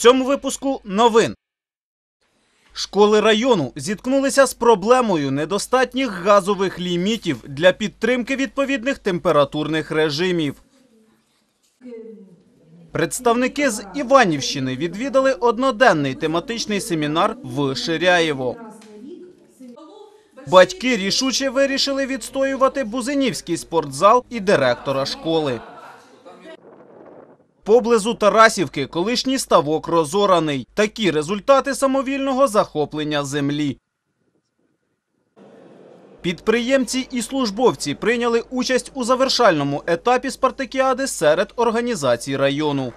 цьому випуску новин. Школи району зіткнулися з проблемою недостатніх газових лімітів для підтримки відповідних температурних режимів. Представники з Іванівщини відвідали одноденний тематичний семінар в Ширяєво. Батьки рішуче вирішили відстоювати Бузинівський спортзал і директора школи. Поблизу Тарасівки колишній ставок розораний. Такі результати самовільного захоплення землі. Підприємці і службовці прийняли участь у завершальному етапі спартакіади серед організацій району.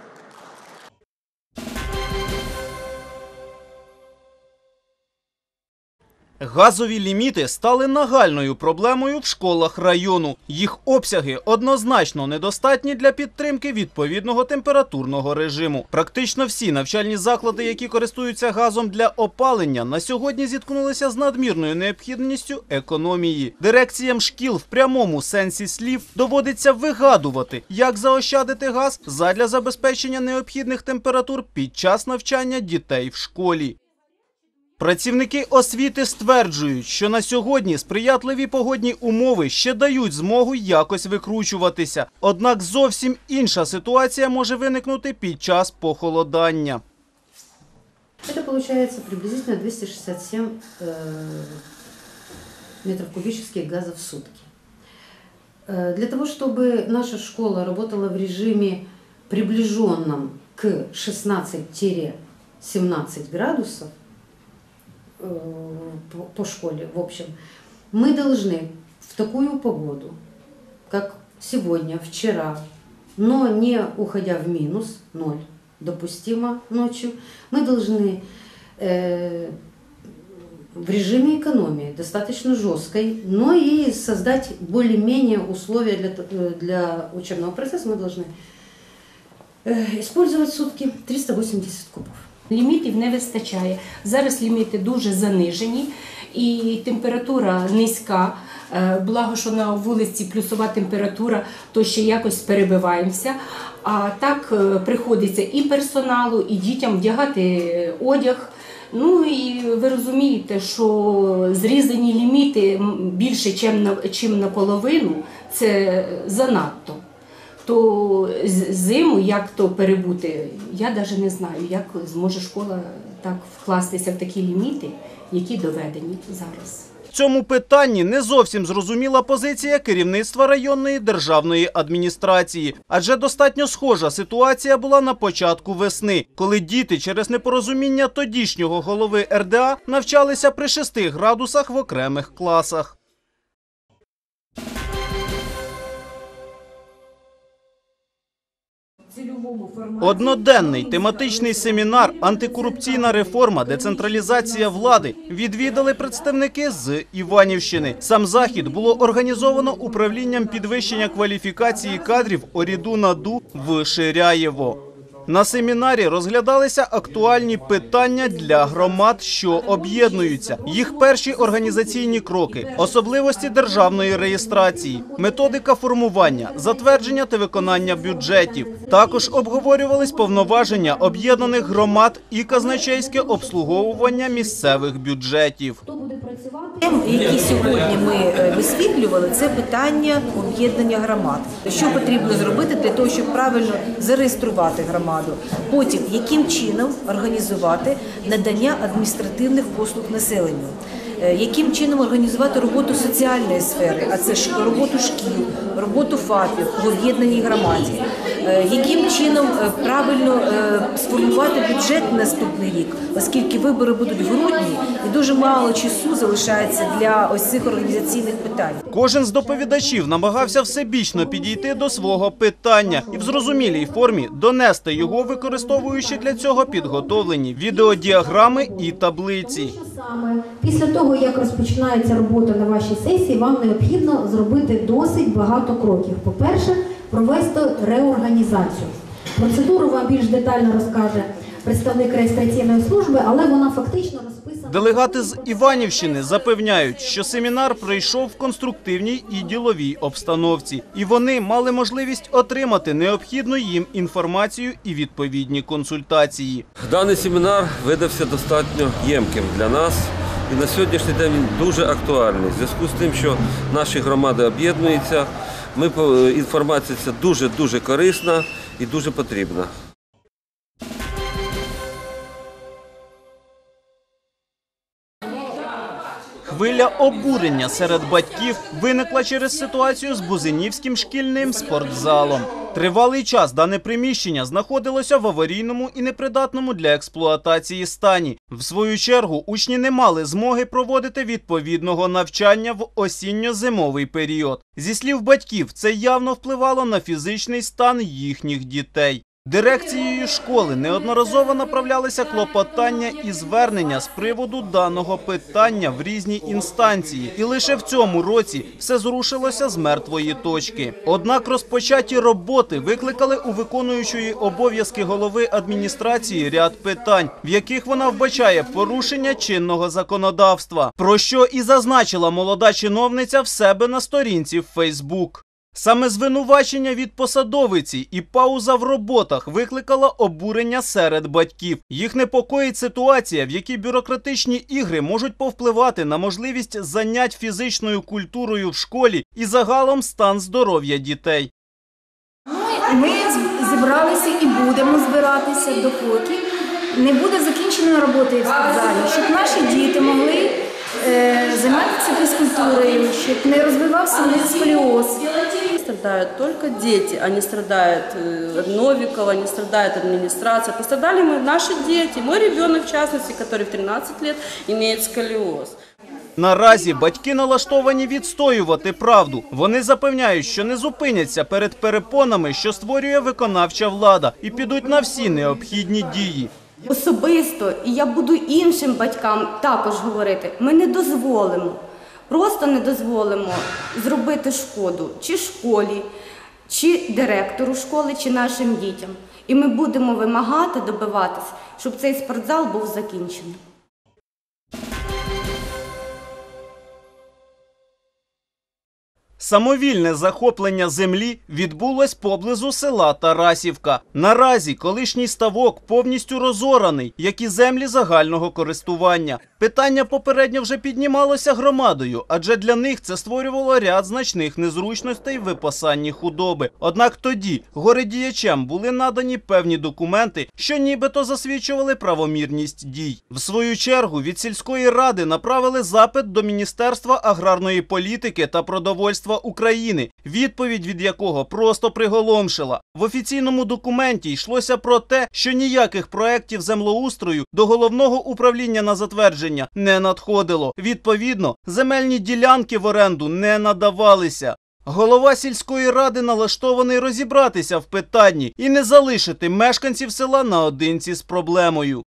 Газові ліміти стали нагальною проблемою в школах району. Їх обсяги однозначно недостатні для підтримки відповідного температурного режиму. Практично всі навчальні заклади, які користуються газом для опалення, на сьогодні зіткнулися з надмірною необхідністю економії. Дирекціям шкіл в прямому сенсі слів доводиться вигадувати, як заощадити газ задля забезпечення необхідних температур під час навчання дітей в школі. Працівники освіти стверджують, що на сьогодні сприятливі погодні умови ще дають змогу якось викручуватися. Однак зовсім інша ситуація може виникнути під час похолодання. Это получается приблизительно 267 э, метров кубических газа в сутки. Э, Для того, чтобы наша школа работала в режиме приближенном к 16-17 градусов э, по- по школе, в общем, мы должны в такую погоду, как сегодня, вчера, но не уходя в минус, ноль, допустимо ночью, мы должны э, в режиме экономии, достаточно жесткой, но и создать более-менее условия для, э, для учебного процесса мы должны э, использовать сутки 380 кубов. Лімітів не вистачає. Зараз ліміти дуже занижені і температура низька. Е, Благо, що на вулиці плюсова температура, то ще якось перебиваємося. А так е, приходиться і персоналу, і дітям вдягати одяг. Ну і ви розумієте, що зрізані ліміти більше, чим наполовину, це занадто. То зиму як то перебути, я навіть не знаю, як зможе школа так вкластися в такі ліміти, які доведені зараз. В цьому питанні не зовсім зрозуміла позиція керівництва районної державної адміністрації, адже достатньо схожа ситуація була на початку весни, коли діти через непорозуміння тодішнього голови РДА навчалися при 6 градусах в окремих класах. Одноденний тематичний семінар Антикорупційна реформа, децентралізація влади відвідали представники з Іванівщини. Сам захід було організовано управлінням підвищення кваліфікації кадрів Оріду Наду в Ширяєво. На семінарі розглядалися актуальні питання для громад, що об'єднуються, їх перші організаційні кроки, особливості державної реєстрації, методика формування, затвердження та виконання бюджетів. Також обговорювались повноваження об'єднаних громад і казначейське обслуговування місцевих бюджетів. Які сьогодні ми е, висвітлювали, це питання об'єднання громад. Що потрібно зробити для того, щоб правильно зареєструвати громаду? Потім яким чином організувати надання адміністративних послуг населенню? Е, Яким чином організувати роботу соціальної сфери, а це роботу шкіл, роботу ФАПів в об'єднаній громаді? Е, Яким чином е, правильно е, сформувати бюджет на наступний рік, оскільки вибори будуть в грудні і дуже мало часу залишається для ось цих організаційних питань. Кожен з доповідачів намагався всебічно підійти до свого питання і в зрозумілій формі донести його, використовуючи для цього підготовлені відеодіаграми і таблиці. Саме після того, як розпочинається робота на вашій сесії, вам необхідно зробити досить багато кроків. По-перше, провести реорганізацію. Процедуру вам більш детально розкаже представник реєстраційної служби, але вона фактично розписана Делегати з Іванівщини запевняють, що семінар пройшов в конструктивній і діловій обстановці, і вони мали можливість отримати необхідну їм інформацію і відповідні консультації. Даний семінар видався достатньо ємким для нас. І на сьогоднішній день він дуже актуальний. В зв'язку з тим, що наші громади об'єднуються, ми, інформація ця дуже-дуже корисна і дуже потрібна. Хвиля обурення серед батьків виникла через ситуацію з Бузинівським шкільним спортзалом. Тривалий час дане приміщення знаходилося в аварійному і непридатному для експлуатації стані. В свою чергу учні не мали змоги проводити відповідного навчання в осінньо-зимовий період. Зі слів батьків, це явно впливало на фізичний стан їхніх дітей. Дирекцією школи неодноразово направлялися клопотання і звернення з приводу даного питання в різні інстанції, і лише в цьому році все зрушилося з мертвої точки. Однак розпочаті роботи викликали у виконуючої обов'язки голови адміністрації ряд питань, в яких вона вбачає порушення чинного законодавства, про що і зазначила молода чиновниця в себе на сторінці в Фейсбук. Саме звинувачення від посадовиці і пауза в роботах викликала обурення серед батьків. Їх непокоїть ситуація, в якій бюрократичні ігри можуть повпливати на можливість занять фізичною культурою в школі і загалом стан здоров'я дітей. Ми зібралися і будемо збиратися допоки не буде закінчено роботи в спортзалі, щоб наші діти могли е, займатися фізкультурою, щоб не розвивався в них сколіоз. Страдают только дети, а не страдает э, Новикова, не страдает администрация. Пострадали мы, наши дети, мой ребенок в частности, который в 13 лет имеет сколиоз. Наразі батьки налаштовані відстоювати правду. Вони запевняють, що не зупиняться перед перепонами, що створює виконавча влада, і підуть на всі необхідні дії. Особисто, і я буду іншим батькам також говорити, ми не дозволимо, просто не дозволимо зробити шкоду чи школі, чи директору школи, чи нашим дітям. І ми будемо вимагати, добиватись, щоб цей спортзал був закінчений. Самовільне захоплення землі відбулось поблизу села Тарасівка. Наразі колишній ставок повністю розораний, як і землі загального користування. Питання попередньо вже піднімалося громадою, адже для них це створювало ряд значних незручностей в випасанні худоби. Однак тоді городіячам були надані певні документи, що нібито засвідчували правомірність дій. В свою чергу від сільської ради направили запит до Міністерства аграрної політики та продовольства України, відповідь від якого просто приголомшила. В офіційному документі йшлося про те, що ніяких проєктів землеустрою до головного управління на затвердження не надходило. Відповідно, земельні ділянки в оренду не надавалися. Голова сільської ради налаштований розібратися в питанні і не залишити мешканців села наодинці з проблемою.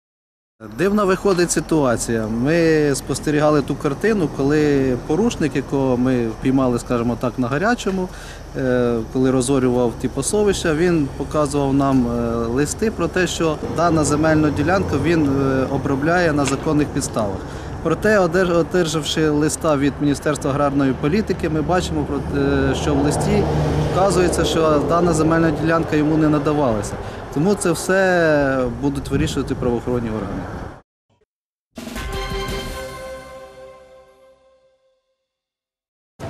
Дивна виходить ситуація. Ми спостерігали ту картину, коли порушник, якого ми впіймали, скажімо так, на гарячому, е, коли розорював ті пасовища, він показував нам е, листи про те, що дана земельну ділянку він е, обробляє на законних підставах. Проте, одерж- одержавши листа від Міністерства аграрної політики, ми бачимо, що в листі вказується, що дана земельна ділянка йому не надавалася. Тому це все будуть вирішувати правоохоронні органи.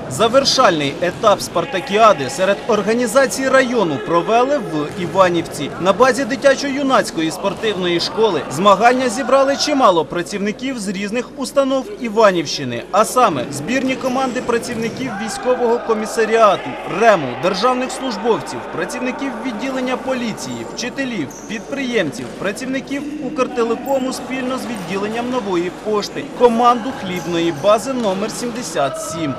Завершальний етап спартакіади серед організацій району провели в Іванівці. На базі дитячо-юнацької спортивної школи змагання зібрали чимало працівників з різних установ Іванівщини, а саме збірні команди працівників військового комісаріату, РЕМу, державних службовців, працівників відділення поліції, вчителів, підприємців, працівників Укртелекому спільно з відділенням нової пошти, команду хлібної бази номер 77.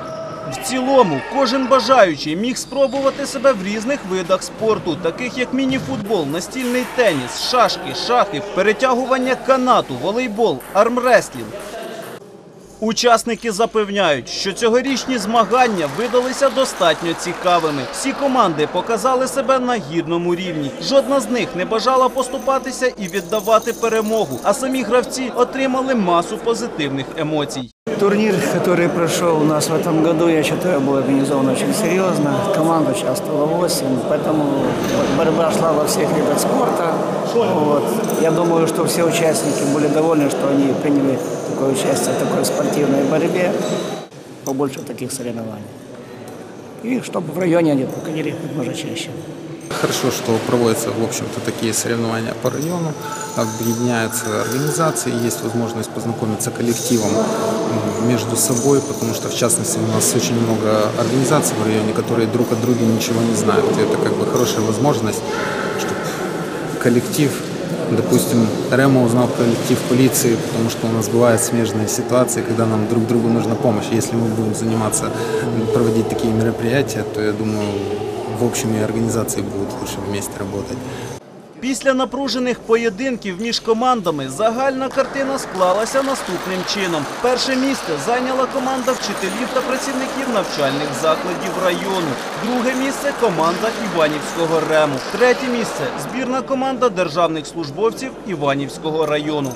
В цілому, кожен бажаючий міг спробувати себе в різних видах спорту, таких як мініфутбол, настільний теніс, шашки, шахи, перетягування канату, волейбол, армреслінг. Учасники запевняють, що цьогорічні змагання видалися достатньо цікавими. Всі команди показали себе на гідному рівні. Жодна з них не бажала поступатися і віддавати перемогу. А самі гравці отримали масу позитивних емоцій. Турнир, который прошел у нас в этом году, я считаю, был организован очень серьезно. Команд участвовало 8, поэтому борьба шла во всех видах спорта. Вот. Я думаю, что все участники были довольны, что они приняли такое участие в такой спортивной борьбе. Побольше таких соревнований. И чтобы в районе они проходили как можно чаще. Хорошо, что проводятся, в общем-то, такие соревнования по району, объединяются организации, есть возможность познакомиться коллективом между собой, потому что, в частности, у нас очень много организаций в районе, которые друг от друга ничего не знают. И это как бы хорошая возможность, чтобы коллектив, допустим, Рема узнал коллектив полиции, потому что у нас бывают смежные ситуации, когда нам друг другу нужна помощь. Если мы будем заниматься, проводить такие мероприятия, то я думаю, в общем и организации будут лучше вместе работать. Після напружених поєдинків між командами загальна картина склалася наступним чином. Перше місце зайняла команда вчителів та працівників навчальних закладів району. Друге місце команда Іванівського рему. Третє місце збірна команда державних службовців Іванівського району.